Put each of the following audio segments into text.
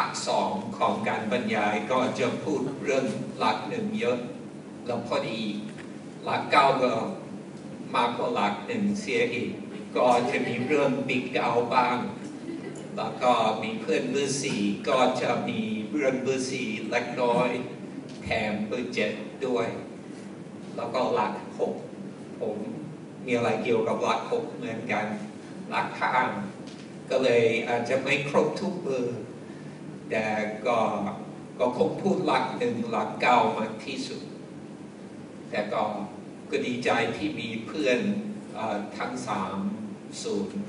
าคสองของการบรรยายก็จะพูดเรื่องหลักหนึ่งเยอะ แล้วพอดีหลักเก้าก็มากกว่าหลักหนึ่งเสียอีก ก็จะมีเรื่องบิ๊กเก้าบ้าง แล้วก็มีเพื่อนเบอร์สี่ก็จะมีเรื่องเบอร์สี่เล็กน้อยแถมเบอร์เจ็ดด้วย แล้วก็หลักหกผมมีอะไรเกี่ยวกับหลักหกเหมือนกันหลักข้างก็เลยอาจจะไม่ครบทุกเบอร์ แต่ก็ก็คงพูดหลักหนึ่งหลักเก้ามากที่สุด แต่ก็ก็ดีใจที่มีเพื่อนอทั้งสามศูนย์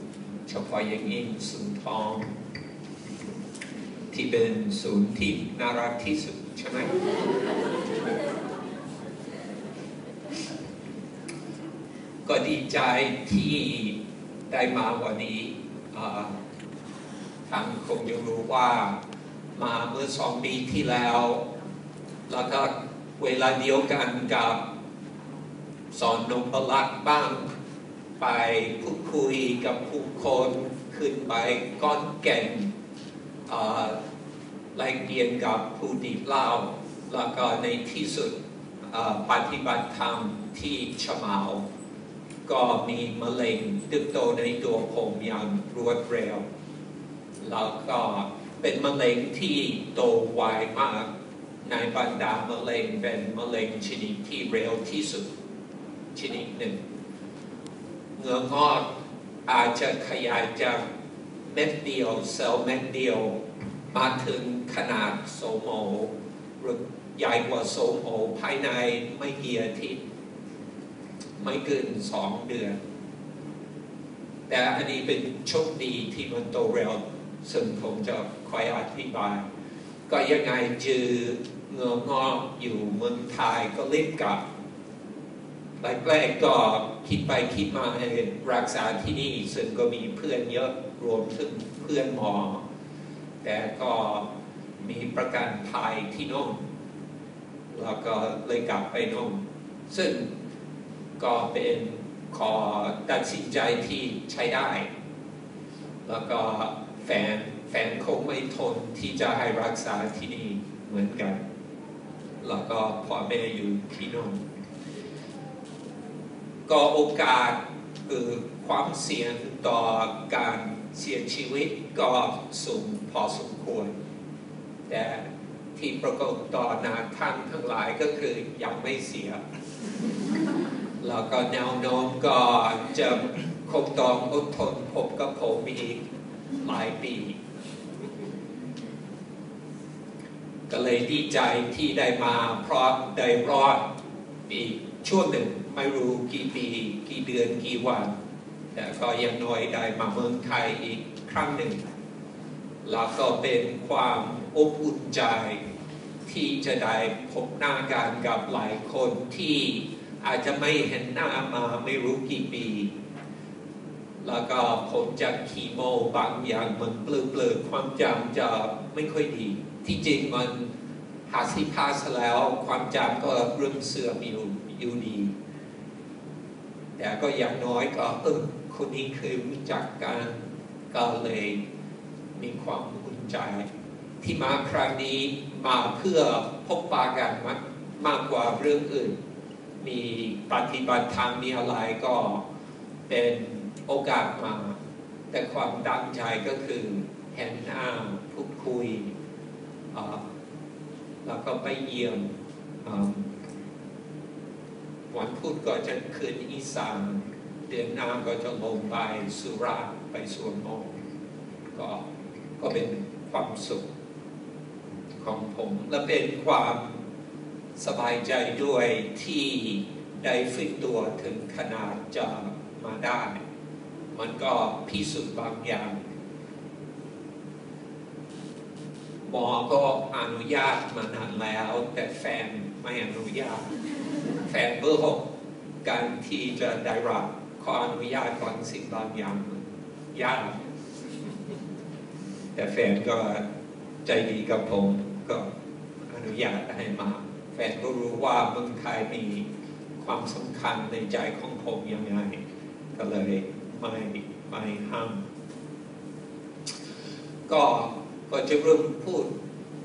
เฉพาะอย่างยิ่งศูนย์ทอง ที่เป็นศูนย์ที่น่ารักที่สุดใช่ไหมก็ดีใจที่ได้มาวันนี้ทางคงจะรู้ว่า มาเมื่อสองปีที่แล้ว แล้วก็เวลาเดียวกันกับสอนนพลักษ์บ้าง ไปพูดคุยกับผู้คนขึ้นไปก้อนแก่นเอ่อแลกเปลี่ยนกับผู้ดีเล่า แล้วก็ในที่สุดปฏิบัติธรรมที่ชะเมา ก็มีมะเร็งตึกโตในตัวผมอย่างรวดเร็ว แล้วก็ เป็นมะเร็งที่โตไวมากในบรรดามะเร็งเป็นมะเร็งชนิดที่เร็วที่สุดชนิดหนึ่งเงื้องอกอาจจะขยายจากเม็ดเดียวเซลล์เม็ดเดียว มาถึงขนาดโสมโอหรือใหญ่กว่าโสมโอภายในไม่กี่อาทิตย์ไม่เกินสองเดือน แต่อันนี้เป็นโชคดีที่มันโตเร็ว ซึ่งผมจะคอยอธิบาย ก็ยังไงเจอเงื้องออยู่เมืองไทยก็รีบกลับแรกๆก็คิดไปคิดมาให้รักษาที่นี่ ซึ่งก็มีเพื่อนเยอะรวมถึงเพื่อนหมอ แต่ก็มีประกันภัยที่โน่นแล้วก็เลยกลับไปโน่นซึ่งก็เป็นขอตัดสินใจที่ใช้ได้ แล้วก็ แฟนแฟนคงไม่ทนที่จะให้รักษาที่นี่เหมือนกัน แล้วก็พ่อแม่อยู่ที่โน่นก็โอกาสคือความเสี่ยงต่อการเสียชีวิตก็สูงพอสมควร แต่ที่ปรากฏต่อนาท่านทั้งหลายก็คือยังไม่เสีย แล้วก็แนวโน้มก็จะคงต้องอดทนพบกับผมอีก หลายปี ก็เลยดีใจที่ได้มาเพราะได้รอดอีกช่วงหนึ่งไม่รู้กี่ปี กี่เดือนกี่วัน แต่ก็ยังน้อยได้มาเมืองไทยอีกครั้งหนึ่ง แล้วก็เป็นความอบอุ่นใจ ที่จะได้พบหน้ากันกับหลายคนที่อาจจะไม่เห็นหน้ามาไม่รู้กี่ปี แล้วก็ผมจากคีโมบางอย่างมันเปลือเปลือความจำจะไม่ค่อยดี ที่จริงมันหาสิพาสแล้วความจำก็เริ่มเสื่อมอยู่อยู่ดี แต่ก็อย่างน้อยก็เออคนนี้เคยรู้จักกันก็เลยมีความอุ่นใจ ที่มาครั้งนี้มาเพื่อพบปะกันมากมากกว่าเรื่องอื่น มีปฏิบัติธรรมมีอะไรก็เป็น โอกาสมา แต่ความตั้งใจก็คือเห็นหน้าพูดคุยแล้วก็ไปเยี่ยมอ่าวันพุธก็จะขึ้นอีสานเดือนหน้าก็จะลงไปสุราษฎร์ไปสวนโมกก็ก็เป็นความสุขของผมและเป็นความสบายใจด้วยที่ได้ฝึกตัวถึงขนาดจะมาได้ มันก็พิสูจน์บางอย่างหมอก็อนุญาตมานานแล้ว แต่แฟนไม่อนุญาต แฟนเบอร์หกการที่จะได้รับขออนุญาตก่อนสิ่งบางอย่างยากแต่แฟนก็ใจดีกับผม ก็อนุญาตให้มา แฟนก็รู้ว่าเมืองไทยมีความสำคัญในใจของผมยังไง ก็เลย ไม่ไม่ห้ามก็ก็จะเริ่มพูด